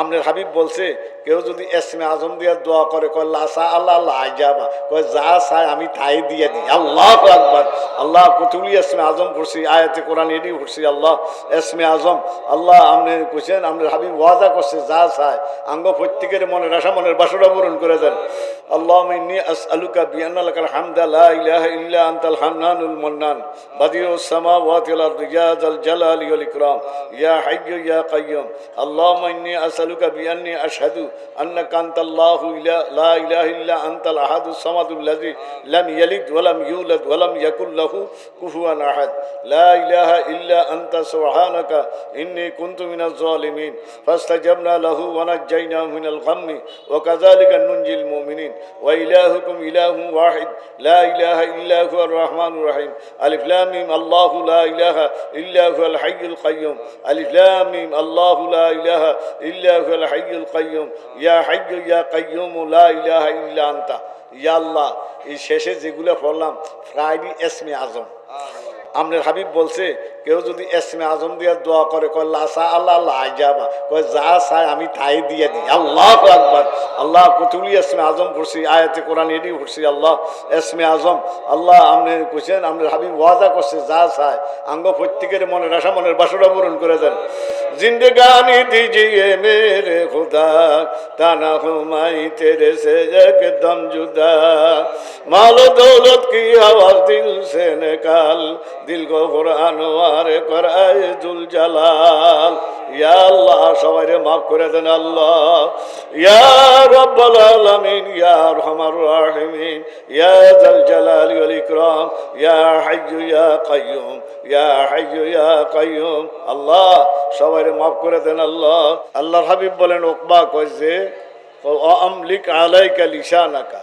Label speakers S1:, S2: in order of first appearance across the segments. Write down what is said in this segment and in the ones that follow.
S1: আমনের হাবিব বলছে, কেউ যদি এসমে আজম দিয়ে দোয়া করে, কয় লাসা আল্লাহ আল্লাহ আইজাবা। কয়, যা চায় আমি তাই দিয়ে দিই। আল্লাহ আকবার। আল্লাহ কতুলি এসমে আজম পড়ছি, আয়াতে কোরআন এটি পড়ছি, আল্লাহ এসমে আজম। আল্লাহ আপনি কুছেন আপনার হাবিব ওয়াদা করছে, যা চায় আঙ্গ প্রত্যেকের মনের আশা, মনের বাসনা পূরণ করে দেন। আল্লাহ ইন্নি আসআলুকা বিআন্না লাকাল হামদা, লা ইলাহা ইল্লা আনতাল হান্নানুল মান্নান। বাদিউস সামাওয়াতি ওয়াল আরদি, ইয়া যাল জালালি ওয়াল ইকরাম। ইয়া হাইয়্যু, ইয়া কাইয়্যুম। আল্লাহুম্মা ইন্নি আসআলুকা বিআন্নি আশহাদু আন্নাকা আনতাল্লাহু ইলা লা ইলাহা ইল্লা আনতাল আহাদুস সামাদুল্লাযী লাম ইয়ালিদ ওয়া লাম ইউলাদ ওয়া লাম ইয়াকুল লাহু কুফুয়ান আহাদ লা ইলাহা ইল্লা আনতা সুবহানাকা ইন্নী কুনতু মিনাজ জালিমিন ফাস্তাজাবনা লাহু ওয়া নাজ্জাইনাহু মিনাল গাম্মি ওয়া কাযালিকা নুনজিল মুমিনিন ওয়া ইলাহুকুম ইলাহুন ওয়াহিদ লা ইলাহা ইল্লা হুয়ার রহমানুর রহিম আলিফ লাম মিম আল্লাহু লা ইলাহা ইল্লা হুয়াল হাইয়ুল কাইয়্যুম আলিফ লাম আল্লাহু লা ইলাহা ইল্লা হুয়াল হাইয়ুল কাইয়্যুম ইয়া হাইয়্যু ইয়া কাইয়্যুম লা ইলাহা ইল্লা আনতা। ইয়া আল্লাহ এই শেষে যেগুলো পড়লাম ফ্রাইডি এসমে আজম। আমনের হাবিব বলছে কেউ যদি এসমে আজম দিয়ে দোয়া করে কয় লাসা আল্লাহ আল্লাহ আইজাবা। কয় যা চায় আমি তাই দিয়ে দিই। আল্লাহ আকবার। আল্লাহ কতুলি এসমে আজম পড়ছি আয়াতে কোরআন এটি পড়ছি আল্লাহ। এসমে আজম আল্লাহ আপনি কুছেন আপনার হাবিব ওয়াদা করছে যা চায় আঙ্গ প্রত্যেকের মনের আশা মনের বাসনা পূরণ করে দেন। জিন্দগানি দিজিয়ে মেরে খুদা, তানা হুমাই তেরে সে একদম জুদা। মাল দৌলত কি আওয়াজ দিল সে নিকাল দিল আনোয়ার করায় জুল জালাল। ইয়া আল্লাহ, সবাই মাফ করে দেন আল্লাহ। ইয়া রব্বাল আলামিন, ইয়া রাহিমিন, ইয়া ওয়াল ইকরাম, ইয়া হাইয়্যু ইয়া কাইয়্যুম, ইয়া হাইয়্যু ইয়া কাইয়্যুম। আল্লাহ, সবাই রে মাফ করে দেন আল্লাহ। আল্লাহর হাবিব বলেন ওকবা কয় যে ও আমলিক আলাইকা লিসানাকা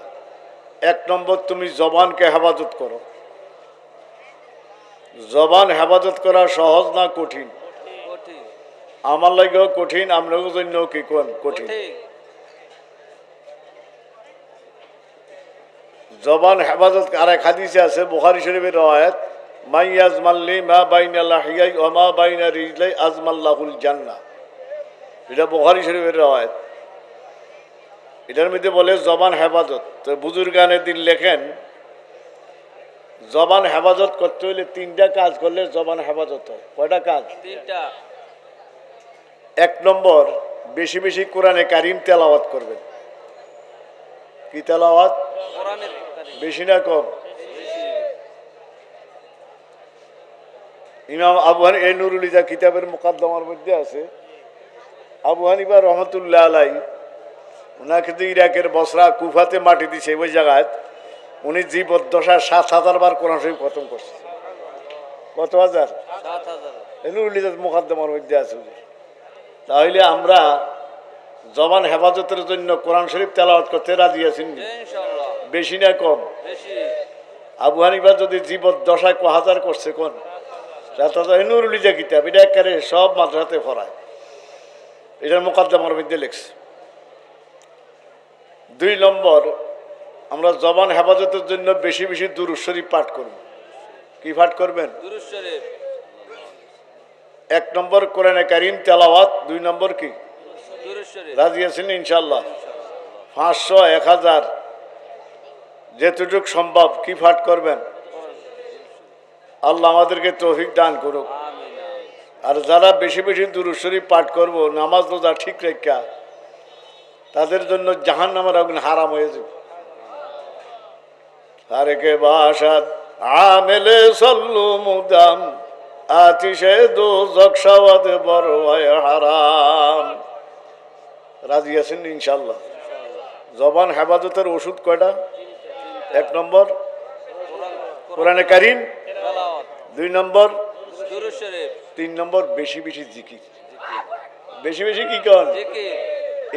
S1: এক নম্বর তুমি জবানকে হেফাজত করো। জবান হেফাজত করা সহজ না কঠিন? আমার লাগেও কঠিন আপনার জন্য কি কোন কঠিন? জবান হেফাজত আর এক হাদিসে আছে বুখারি শরীফের রয়াত মাই আজমাল্লি মা বাইনা লাহিয়াই ও মা বাইনা রিজলাই আজমাল্লাহুল জান্নাহ। এটা বুখারি শরীফের রয়াত এটার মধ্যে বলে জবান হেফাজত। তো বুজুর্গানের দিন লেখেন জবান হেফাজত করতে হলে তিনটা কাজ করলে জবান হেফাজত হয়। কয়টা কাজ?
S2: তিনটা।
S1: এক নম্বর বেশি বেশি কোরআনে কারিম তেলাওয়াত করবেন। কি তেলাওয়াত? বেশি না কম। ইমাম আবু হানি এই নুরুল ইজা কিতাবের মোকাদ্দমার মধ্যে আছে। আবু হানিফা রহমতুল্লাহ আলাই ওনাকে তো ইরাকের বসরা কুফাতে মাটি দিছে ওই জায়গায়। উনি জীবদ্দশায় সাত হাজার বার কোরআন শরীফ খতম করছে। কত হাজার? নুরুল ইজার মোকাদ্দমার মধ্যে আছে তাহলে আমরা জবান হেফাজতের জন্য কোরআন শরীফ তেলাওয়াত করতে রাজি আছেন বেশি না কম?
S2: বেশি।
S1: আবু হানিফা যদি জীবদ্দশায় ক হাজার করছে কোন? নুরুল ইজা কিতাব এটা একেবারে সব মাদ্রাসাতে পড়ায় এটার মোকাদ্দমার মধ্যে লেখছে। দুই নম্বর আমরা জবান হেফাজতের জন্য বেশি বেশি দুরুদ শরীফ পাঠ করব। কি পাঠ করবেন? এক নম্বর কোরআনে কারিম তেলাওয়াত দুই নম্বর কি? রাজি আছেন ইনশাল্লাহ পাঁচশো এক হাজার। যেতটুক সম্ভব কি পাঠ করবেন? আল্লাহ আমাদেরকে তৌফিক দান করুক। আর যারা বেশি বেশি দুরুদ শরীফ পাঠ করব নামাজ রোজা ঠিক রেখা তাদের জন্য জাহান নামের আগুন হারাম হয়ে যাবে। তারেকে বাসাদ আমেলে সল্লু মুদাম আতিশে দো জকসাওয়াদ বড় হারাম। রাজি আছেন ইনশাল্লাহ জবান হেফাজতের ওষুধ কয়টা? এক নম্বর?
S2: কোরআনে
S1: কারিম? দুই নম্বর? তিন নম্বর বেশি বেশি জিকির। বেশি বেশি কি কর?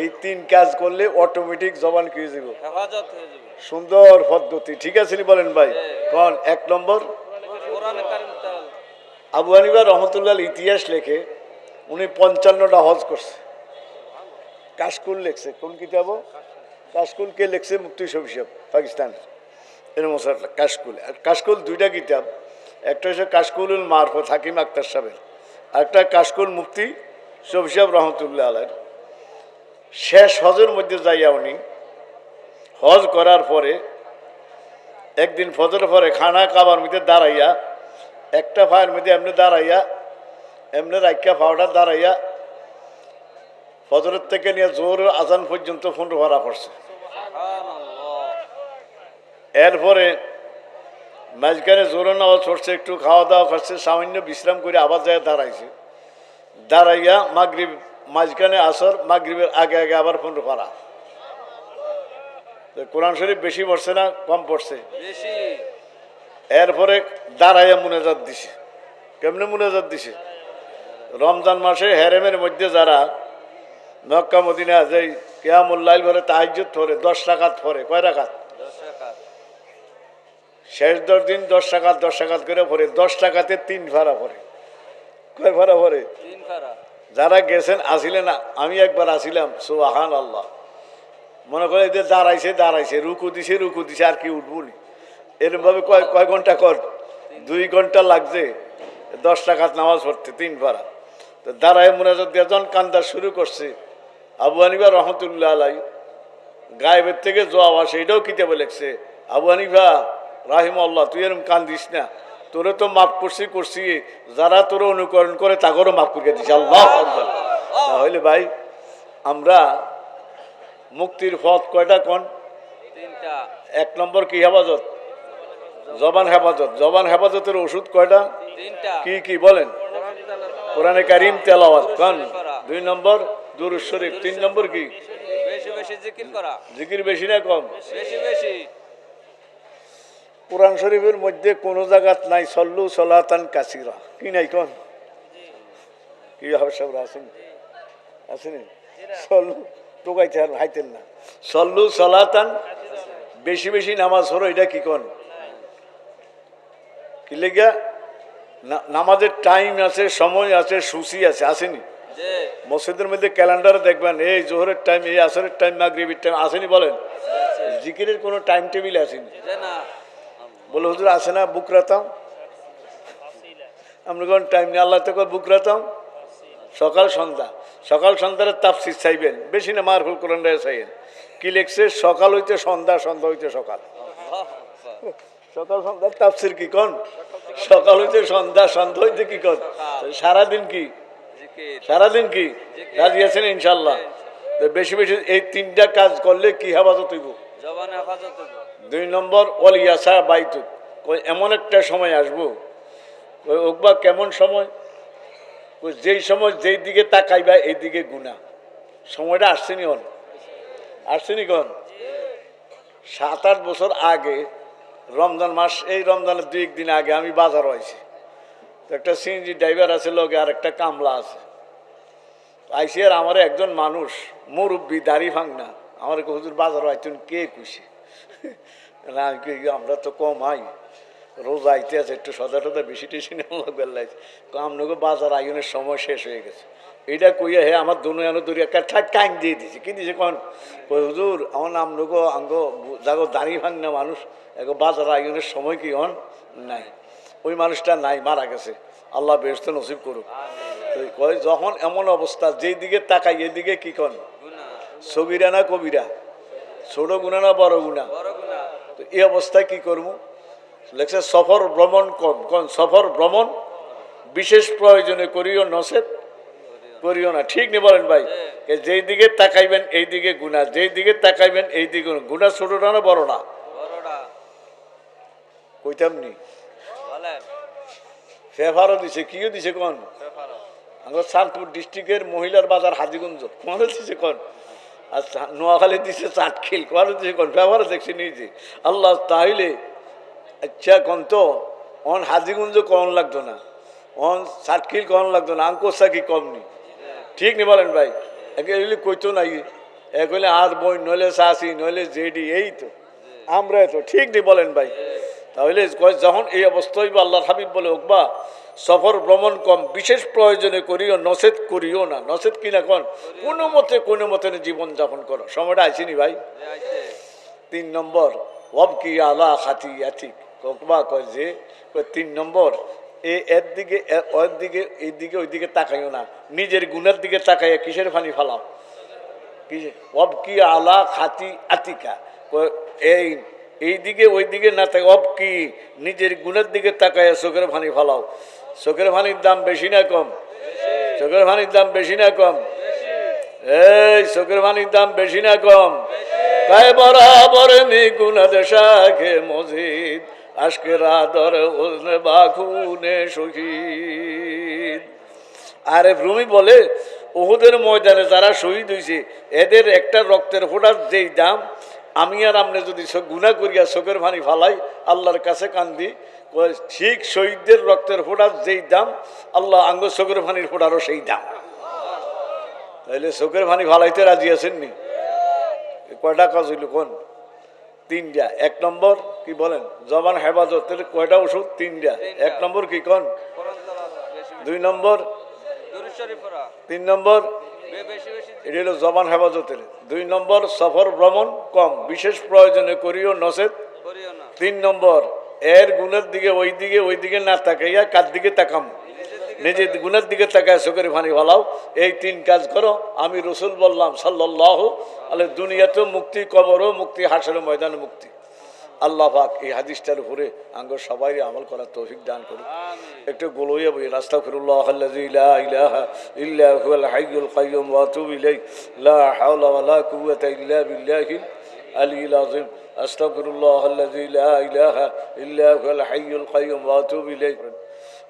S1: এই তিন কাজ করলে অটোমেটিক জবান কি হয়ে যাবে।
S2: হয়ে
S1: সুন্দর পদ্ধতি। ঠিক আছে বলেন ভাই? কন? এক নম্বর? আবু হানিফা রহমতুল্লাহ ইতিহাস লেখে উনি পঞ্চান্নটা হজ করছে। কাশকুল লেখছে। কোন কিতাব? কাশকুল কে লেখছে মুক্তি সবিসব পাকিস্তান এর মশার কাশকুল। আর কাশকুল দুইটা কিতাব। একটা হচ্ছে কাশকুলুল মারফত হাকিম আক্তার সাহেবের আর একটা কাশকুল মুফতি সবিসব রহমতুল্লাহ আলাইর শেষ হজের মধ্যে যাইয়া উনি হজ করার পরে একদিন ফজর পরে খানা খাবার মধ্যে দাঁড়াইয়া একটা ফায়ের মধ্যে এমনি দাঁড়াইয়া এমনি রাইকা ফাওয়াটা দাঁড়াইয়া ফজরের থেকে নিয়ে জোর আজান পর্যন্ত ফোন ভরা পড়ছে। এরপরে মাঝখানে জোরে নামাজ পড়ছে একটু খাওয়া দাওয়া করছে সামান্য বিশ্রাম করে আবার যায় দাঁড়াইছে। দাঁড়াইয়া মাগরিব মাঝখানে আসর মাগরিবের আগে আগে আবার ফোন করা। কোরআন শরীফ বেশি পড়ছে না কম পড়ছে?
S2: বেশি।
S1: এরপরে দাঁড়াইয়া মুনাজাত দিছে। কেমনে মুনাজাত দিছে? রমজান মাসে হেরেমের মধ্যে যারা মক্কা মদিনা যেই কেয়ামুল্লাইল ভরে তাহাজ্জুদ ধরে দশ টাকাত পরে কয় রাখাত শেষ দশ দিন দশ টাকা দশ টাকা করে ভরে দশ টাকাতে তিন ভাড়া ভরে। কয় ভাড়া ভরে? যারা গেছেন আসিলেন না আমি একবার আসিলাম সুবাহান আল্লাহ মনে করে এদের দাঁড়াইছে দাঁড়াইছে রুকু দিছে রুকু দিছে আর কি উঠবো নি? এরমভাবে কয় কয় ঘণ্টা কর? দুই ঘণ্টা লাগছে। দশ টাকাত নামাজ পড়তে তিন ভাড়া। তো দাঁড়ায় মোনাজাত যখন কান্দা শুরু করছে। আবু হানিফা রহমতুল্লাহ আলাই গায়েবের থেকে জোয়া আসে এটাও কিতাবে লেখছে। আবু হানিফা রাহিম আল্লাহ তুই এরকম কান্দিস না। তোরে তো মাফ করছি করছি। যারা তোর অনুকরণ করে তাগরও মাফ করে দিছে আল্লাহ তাহলে ভাই আমরা মুক্তির পথ কয়টা কোন?
S2: তিনটা।
S1: এক নম্বর কি হেফাজত? জবান হেফাজত। জবান হেফাজতের ওষুধ কয়টা? কি কি বলেন?
S2: কোরআন
S1: কারিম তেলাওয়াত কন? দুই নম্বর দুরুজ শরীফ। তিন নম্বর কি?
S2: জিকির
S1: বেশি না কম?
S2: বেশি বেশি।
S1: কোরআন শরীফের মধ্যে কোনো জায়গাত নাই সল্লু সলাতান কাসিরা। কি নাই কন? কি হবে সব আছেন আসেনি। সল্লু টোকাইতে আর হাইতেন না। সল্লু সলাতান বেশি বেশি নামাজ হলো এটা কি কন? কি লেগা না- নামাজের টাইম আছে সময় আছে সূচি আছে আসেনি? মসজিদের মধ্যে ক্যালেন্ডার দেখবেন এই জোহরের টাইম এই আসরের টাইম মাগরিবির টাইম আসেনি বলেন? জিকিরের কোনো টাইম টেবিল আসেনি?
S2: না।
S1: বলে, হুজুর, আসে না, বুক রাতাম? আমরা কোন টাইম নেই, আল্লাহ বুক রাতাম? সকাল সন্ধ্যা। সকাল সন্ধ্যার তাপসির চাইবেন, বেশি না মার ফুল কোরআন চাইবেন কি লেখছে? সকাল হইতে সন্ধ্যা সন্ধ্যা হইতে সকাল। সকাল সন্ধ্যার তাপসির কি কন? সকাল হইতে সন্ধ্যা সন্ধ্যা হইতে কি কন? সারাদিন কি? সারাদিন কি? রাজি আছেন ইনশাল্লাহ বেশি বেশি এই তিনটা কাজ করলে কি হেফাজত হইব?
S2: জবান হেফাজত হইব।
S1: দুই নম্বর অলিয়াসা বাইতু কই এমন একটা সময় আসব। ওই ওকবা কেমন সময়? কই যেই সময় যেই দিকে তাকাইবা এই দিকে গুণা। সময়টা আসছেনি হন আসছেনি কন সাত আট বছর আগে রমজান মাস এই রমজানের দুই একদিন আগে আমি বাজার হয়েছি তো একটা সিএনজি ড্রাইভার আছে লগে আর একটা কামলা আছে। আইসি আর আমার একজন মানুষ মুরব্বী দাড়ি ভাঙনা। আমার কই, হুজুর বাজার আইতেন কে খুশি না আমরা তো কম আই। রোজ আইতে আছে একটু সদা টদা বেশি টেশি নেওয়া লাগবে লাইছে বাজার আইনের সময় শেষ হয়ে গেছে। এইটা কইয়া হে আমার দুনো এনো দূরে একটা ঠাক টাইম দিয়ে দিছে। কি দিছে কন? হুজুর আমার নাম লোক আঙ্গ যাগো দাড়ি ভাঙনা মানুষ এগো বাজার আইনের সময় কি হন? নাই। ওই মানুষটা নাই মারা গেছে। আল্লাহ বেহস্ত নসিব করুক। কয় যখন এমন অবস্থা যেই দিকে তাকাই এদিকে কি কন? সবিরা না কবিরা? ছোট গুণা না বড় গুণা? তো এই অবস্থায় কি করব? লেখছে সফর ভ্রমণ কম কোন সফর ভ্রমণ বিশেষ প্রয়োজনে করিও নসেত করিও না। ঠিক নেই বলেন ভাই? এ যেই দিকে তাকাইবেন এই দিকে গুণা যেই দিকে তাকাইবেন এই দিকে। গুণা ছোটটা না বড় না? কইতাম নি? ফেভারও দিছে কিও দিছে কোন? আমার চাঁদপুর ডিস্ট্রিক্টের মহিলার বাজার হাজিগঞ্জ। কোন দিছে কোন? আর নোয়াখালী দিছে চাটখিল কোন দিছে কোন ব্যবহার দেখছি নিজে। আল্লাহ তাইলে আচ্ছা কোন তো, অন হাজিগঞ্জ কম লাগতো না, অন চাটখিল কম লাগতো না আঙ্কোসা কি কম নি। ঠিক নি বলেন ভাই? একে এগুলি কইতো নাই, এ কইলে আর বই, নইলে শাসি নইলে জেডি, এই তো। আমরা তো, ঠিক নি বলেন ভাই? তাহলে যখন এই অবস্থা হইব আল্লাহ হাবিব বলে ওকবা সফর ভ্রমণ কম, বিশেষ প্রয়োজনে করিও নসেদ করিও না। নসেদ কিনা কন? কোনো মতে কোনো মতে জীবন যাপন করো। সময়টা আইসিনি ভাই? তিন নম্বর ওব কি আলা খাতি আতিক? কোকবা কয় যে তিন নম্বর, এ এর দিকে ওর দিকে, এই দিকে, ওই দিকে তাকাইও না। নিজের গুণের দিকে তাকাইয়া কিসের ফানি ফালাও? কি অব কি আলা খাতি আতিকা? এই এই দিকে, ওই দিকে না থাকে অব কি নিজের গুণের দিকে তাকাইয়া চোখের ফানি ফালাও? চোখের পানির দাম বেশি না কম? চোখের পানির দাম বেশি না কম? এই, চোখের পানির দাম বেশি না কম? তাই বরাবর মি দেশাকে মজিদ, আজকে রাদর ওজনে বাখুনে শহীদ। আরে রুমি বলে ওহুদের ময়দানে যারা শহীদ হয়েছে এদের একটা রক্তের ফোটার যেই দাম, আমি আর আপনি যদি গুণা করিয়া চোখের পানি ফালাই, আল্লাহর কাছে কান্দি ঠিক শহীদদের রক্তের ফোটার যেই দাম আল্লাহ আঙ্গ চোখের পানির ফোটারও সেই দাম। তাইলে চোখের পানি ফালাইতে রাজি আছেন নি? কয়টা কাজ হইল কোন? তিনটা। এক নম্বর কি বলেন? জবান হেফাজতের কয়টা ওষুধ? তিনটা। এক নম্বর কি কোন? দুই নম্বর? তিন নম্বর?
S2: বেশি
S1: হলো জবান হেফাজতের। দুই নম্বর সফর ভ্রমণ কম। বিশেষ প্রয়োজনে করিও নসেদ। তিন নম্বর এর গুণের দিকে ওই দিকে ওই দিকে না তাকাইয়া কার দিকে তাকাম? নিজের গুণের দিকে তাকায় চোখের পানি ভালাও এই তিন কাজ করো। আমি রসুল বললাম সাল্লাহ আলে দুনিয়াতেও মুক্তি কবরও মুক্তি হাসের ময়দানে মুক্তি। আল্লাহ পাক এই হাদিসটার উপরে আঙ্গ সবাই আমল করার তৌফিক দান করুন
S2: আমিন।
S1: একটু গোলইয়া বই আস্তাগফিরুল্লাহ আল্লাযী লা ইলাহা ইল্লা হুয়াল হাইয়ুল কাইয়্যুম ওয়া আতুবু ইলাইহি। লা হাওলা ওয়া লা কুওয়াতা ইল্লা বিল্লাহিল العلي العظيم. أستغفر الله الذي لا إله إلا هو الحي القيوم وأتوب إليه.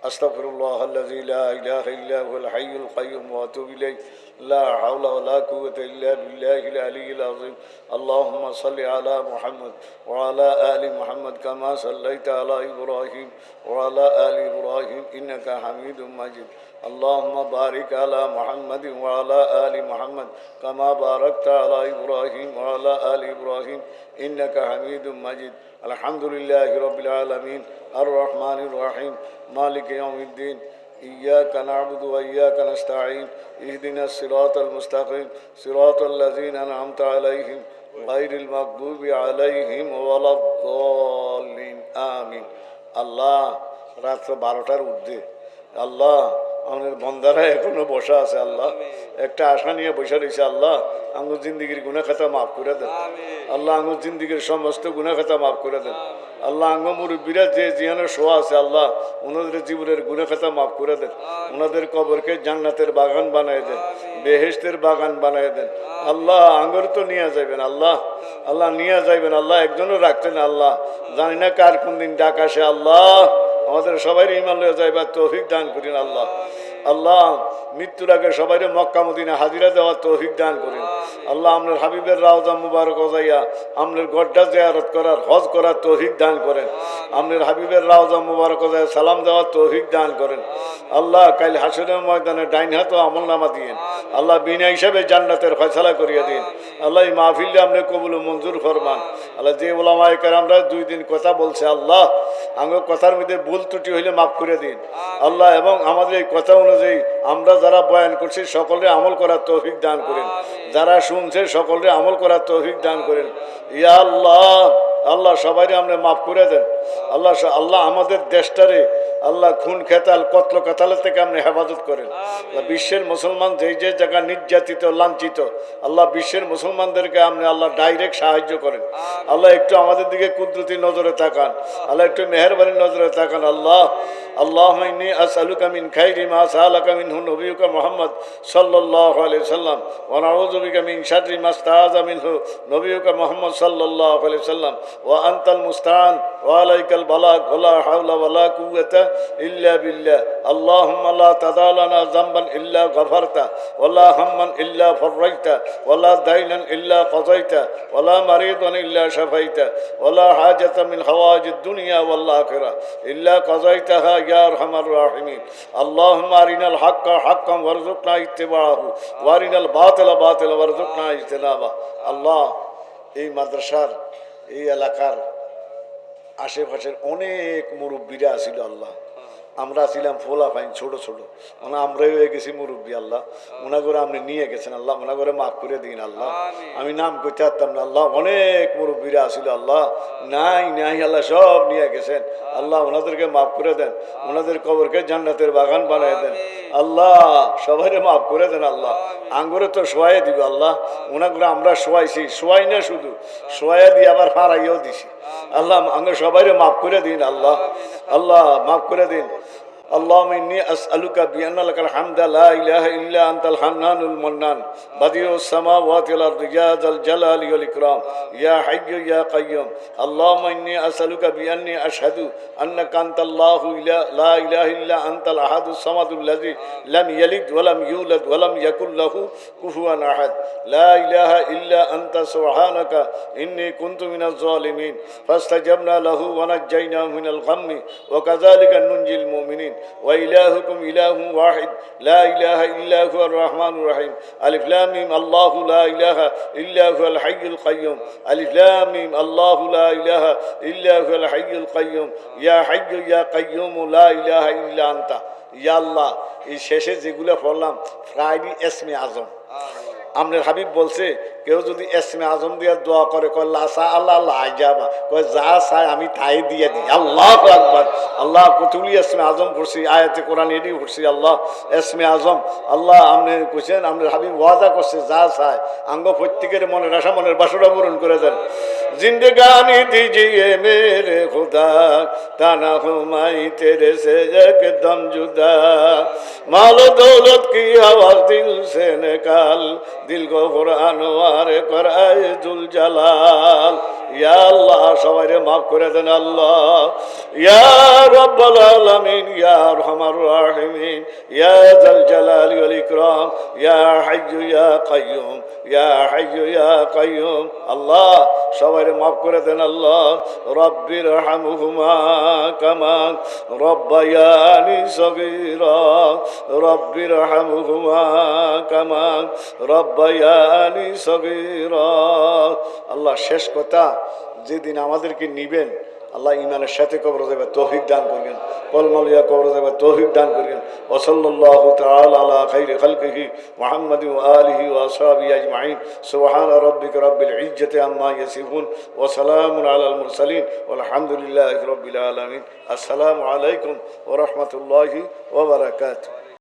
S1: أستغفر الله الذي لا إله إلا هو الحي القيوم وأتوب إليه. لا حول ولا قوة إلا بالله العلي العظيم. اللهم صل على محمد وعلى آل محمد كما صليت على إبراهيم وعلى آل إبراهيم إنك حميد مجيد. اللهم بارك على محمد وعلى آل محمد كما باركت على إبراهيم وعلى آل إبراهيم إنك حميد مجيد الحمد لله رب العالمين الرحمن الرحيم مالك يوم الدين إياك نعبد وإياك نستعين اهدنا الصراط المستقيم صراط الذين أنعمت عليهم غير المغضوب عليهم ولا الضالين آمين আল্লাহ রাত্র বারোটার ঊর্ধ্বে আল্লাহ আমাদের বন্দারা এখনও বসা আছে আল্লাহ। একটা আশা নিয়ে বসে রয়েছে আল্লাহ। আঙ্গুর জিন্দিগির গুনা খাতা মাফ করে দেন। আল্লাহ আঙ্গুর জিন্দিগির সমস্ত গুনা খাতা মাফ করে দেন। আল্লাহ আঙ্গ মুরব্বীরা যে জিয়ানের শোয়া আছে আল্লাহ ওনাদের জীবনের গুনা খাতা মাফ করে দেন। ওনাদের কবরকে জান্নাতের বাগান বানায় দেন। বেহেস্তের বাগান বানায় দেন। আল্লাহ আঙ্গর তো নিয়ে যাবেন আল্লাহ। আল্লাহ নিয়ে যাইবেন আল্লাহ একজনও রাখতেন আল্লাহ। জানি না কার কোন দিন ডাক আসে আল্লাহ। আমাদের সবাই ইমান লয়ে যাইবার তৌফিক দান করিন আল্লাহ। আল্লাহ মৃত্যুর আগে সবাই মক্কা মদিনা হাজিরা দেওয়ার তৌফিক দান করেন। আল্লাহ আপনার হাবিবের রাওজা মুবারক যাইয়া আপনার গড্ডা জিয়ারত করার হজ করার তৌফিক দান করেন। আপনার হাবিবের রাওজা মুবারক যাইয়া সালাম দেওয়ার তৌফিক দান করেন। আল্লাহ কাল হাসনের ময়দানে ডাইন হাত আমল নামা দিয়েন। আল্লাহ বিনা হিসাবে জান্নাতের ফয়সালা করিয়া দিন। আল্লাহ এই মাহফিলে আপনি কবুল মঞ্জুর ফরমান। আল্লাহ যে ওলামায় আমরা দুই দিন কথা বলছে আল্লাহ আমার কথার মধ্যে ভুল ত্রুটি হইলে মাফ করে দিন। আল্লাহ এবং আমাদের এই কথা অনুযায়ী আমরা যারা বয়ান করছি সকলে আমল করার তৌফিক দান করেন। যারা শুনছে সকলে আমল করার তৌফিক দান করেন। ইয়া আল্লাহ আল্লাহ সবাই আমরা মাফ করে দেন। আল্লাহ আল্লাহ আমাদের দেশটারে আল্লাহ খুন খেতাল কতল কাতালের থেকে আপনি হেফাজত করেন। বিশ্বের মুসলমান যেই যে জায়গা নির্যাতিত লাঞ্ছিত আল্লাহ বিশ্বের মুসলমানদেরকে আপনি আল্লাহ ডাইরেক্ট সাহায্য করেন। আল্লাহ একটু আমাদের দিকে কুদরতি নজরে তাকান। আল্লাহ একটু মেহরবানি নজরে তাকান। আল্লাহ আল্লাহ ইন্নি আসআলুকা মিন খাইরি মা সাআলাকা মিনহু নবিয়ুকা মুহাম্মদ সাল্লাল্লাহু আলাইহি সাল্লাম ওয়া নাউযু বিকা মিন শাররি মা ইস্তাআযা মিনহু নবিয়ুকা মুহাম্মদ সাল্লাল্লাহু আলাইহি সাল্লাম ওয়া আনতাল মুস্তান ওয়া আলাইকাল বালাগ ওয়া লা হাওলা ওয়া লা কুওয়াতা ইল্লা বিল্লাহ। গফারতা, ওয়া লা হাম্মান ইল্লা ফাররাইতা, ওয়া লা দাইনান ইল্লা কাযাইতা, ওয়া লা মারিদান ইল্লা শাফাইতা, ওয়া লা হাজাতা মিন হাওয়াইজিদ দুনিয়া ওয়াল আখিরা। ইল্লা কাযাইতাহা ইয়া আরহামার রাহিমিন। আল্লাহুম্মা আরিনাল হাক্কা হাক্কাম ওয়ারযুকনা ইত্তিবাহু ওয়া আরিনাল বাতিলা বাতিলা ওয়ারযুকনা ইজতিনাবা। আল্লাহ, এই মাদ্রাসার, এই এলাকার আশেপাশের অনেক মুরব্বীরা ছিল আল্লাহ। আমরা ছিলাম ফোলা ফাইন ছোট ছোট। মানে আমরাই হয়ে গেছি মুরব্বী আল্লাহ। ওনা করে আপনি নিয়ে গেছেন আল্লাহ। ওনা করে মাফ করে দিন আল্লাহ। আমি নাম করতে পারতাম না আল্লাহ। অনেক মুরব্বীরা আসিল আল্লাহ। নাই নাই আল্লাহ সব নিয়ে গেছেন। আল্লাহ ওনাদেরকে মাফ করে দেন। ওনাদের কবরকে জান্নাতের বাগান বানিয়ে দেন। আল্লাহ সবাই মাফ করে দেন আল্লাহ। আঙ্গুরে তো শোয়াই দিবে আল্লাহ। ওনাগুলো আমরা শোয়াইছি শোয়াই না শুধু। শোয়াই দিয়ে আবার ফারাইও দিছি। আল্লাহ আঙ্গুর সবাই মাফ করে দিন আল্লাহ। আল্লাহ মাফ করে দিন। اللهم إني أسألك بأن لك الحمد لا إله إلا أنت الحنان المنان. بديع السماوات والأرض يا ذا الجلال والإكرام يا حي يا قيوم. اللهم إني أسألك بأني أشهد أنك أنت الله لا إله إلا أنت الأحد الصمد الذي لم يلد ولم يولد ولم يكن له كفوا أحد. لا إله إلا أنت سبحانك إني كنت من الظالمين. فاستجبنا له ونجيناه من الغم وكذلك ننجي المؤمنين. وإلهكم إله واحد لا إله إلا هو الرحمن الرحيم ألف لام ميم الله لا إله إلا هو الحي القيوم ألف لام ميم الله لا إله إلا هو الحي القيوم يا حي يا قيوم لا إله إلا أنت يا الله এই শেষে যেগুলো পড়লাম ফ্রাইডি এসমে আজম আমনের হাবিব বলছে, কেউ যদি এসমে আজম দিয়ে দোয়া করে, কয় লাসা আল্লাহ আল্লাহ যাবা কয়, যা চায় আমি তাই দিয়ে দিই। আল্লাহ আকবার। আল্লাহ কতুলি এসমে আজম পড়ছি, আয়াতে কোরআন এটি পড়ছি, আল্লাহ এসমে আজম। আল্লাহ আমনে কুছেন আমনের হাবিব ওয়াদা করছে, যা চায় আঙ্গ প্রত্যেকের মনের আশা, মনের বাসুরা পূরণ করে দেন। জিন্দগানি দিজিয়ে মেরে খুদা তানা হুমাই তেরে সে একদম জুদা। মাল দৌলত কি আওয়াজ দিল সে নিকাল দিল গো আনোয়ার করায় জুল জালাল ইয়া আল্লাহ, সবাই মাফ করে দেন আল্লাহ। ইয়া রব্বাল আলামিন, ইয়া রহমার রাহিমিন, ইয়া জাল জালাল ওয়াল ইকরাম, ইয়া হাইয়্যু ইয়া কাইয়্যুম, ইয়া হাইয়্যু ইয়া কাইয়্যুম। আল্লাহ, সবাই মাফ করে দেন আল্লাহ। রব্বির কামা রব্বায়ানি সগীরা রব্বির হামহুমা কামা রব্বায়ানি সগীরা আল্লাহ শেষ কথা যেদিন আমাদেরকে নিবেন আল্লাহ ইমানের সাথে কবর দেবে, তৌফিক দান করিবেন। কলমলিয়া কবর দেবে, তৌফিক দান করিবেন। ওসল্লাহ আলা খাইরি খালকিহি মুহাম্মদ আলিহি ওয়া আসহাবিহি আজমাইন। সুবহান রাব্বিকা রাব্বিল ইজ্জাতি আম্মা ইয়াসিফুন। ওয়া সালামুন আলাল মুরসালিন। ওয়ালহামদুলিল্লাহি রাব্বিল আলামিন। আসসালামু আলাইকুম ওয়া রাহমাতুল্লাহি